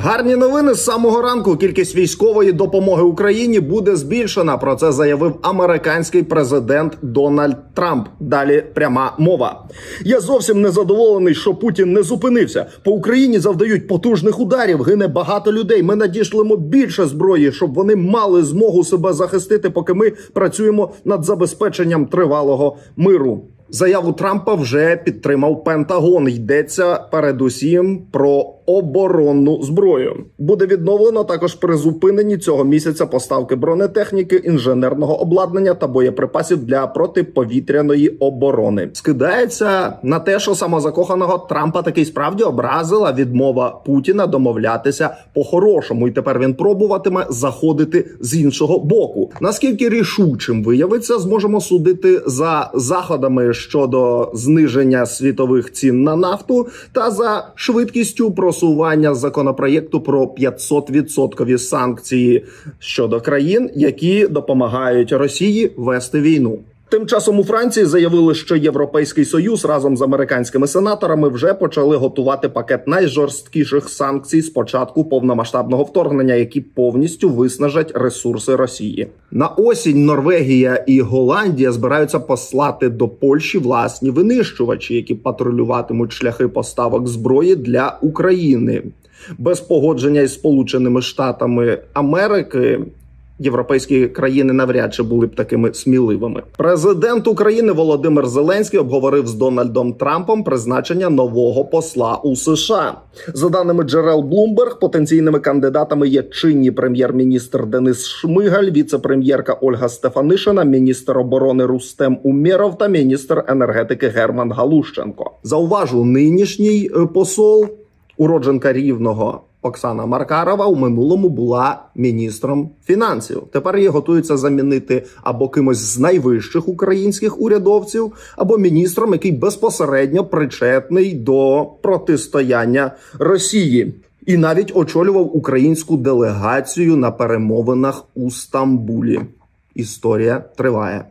Гарні новини з самого ранку. Кількість військової допомоги Україні буде збільшена. Про це заявив американський президент Дональд Трамп. Далі пряма мова. Я зовсім не задоволений, що Путін не зупинився. По Україні завдають потужних ударів. Гине багато людей. Ми надішлемо більше зброї, щоб вони мали змогу себе захистити, поки ми працюємо над забезпеченням тривалого миру. Заяву Трампа вже підтримав Пентагон. Йдеться передусім про оборонну зброю. Буде відновлено також призупинені цього місяця поставки бронетехніки, інженерного обладнання та боєприпасів для протиповітряної оборони. Скидається на те, що самозакоханого Трампа таки справді образила відмова Путіна домовлятися по-хорошому, і тепер він пробуватиме заходити з іншого боку. Наскільки рішучим виявиться, зможемо судити за заходами щодо зниження світових цін на нафту та за швидкістю просування законопроєкту про 500% санкції щодо країн, які допомагають Росії вести війну. Тим часом у Франції заявили, що Європейський союз разом з американськими сенаторами вже почали готувати пакет найжорсткіших санкцій з початку повномасштабного вторгнення, які повністю виснажать ресурси Росії. На осінь Норвегія і Голландія збираються послати до Польщі власні винищувачі, які патрулюватимуть шляхи поставок зброї для України. Без погодження із Сполученими Штатами Америки Європейські країни навряд чи були б такими сміливими. Президент України Володимир Зеленський обговорив з Дональдом Трампом призначення нового посла у США. За даними джерел Bloomberg, потенційними кандидатами є чинні прем'єр-міністр Денис Шмигаль, віце-прем'єрка Ольга Стефанишина, міністр оборони Рустем Умєров та міністр енергетики Герман Галущенко. Зауважу, нинішній е, посол, уродженка рівного. Оксана Маркарова у минулому була міністром фінансів. Тепер її готуються замінити або кимось з найвищих українських урядовців, або міністром, який безпосередньо причетний до протистояння Росії, і навіть очолював українську делегацію на перемовинах у Стамбулі. Історія триває.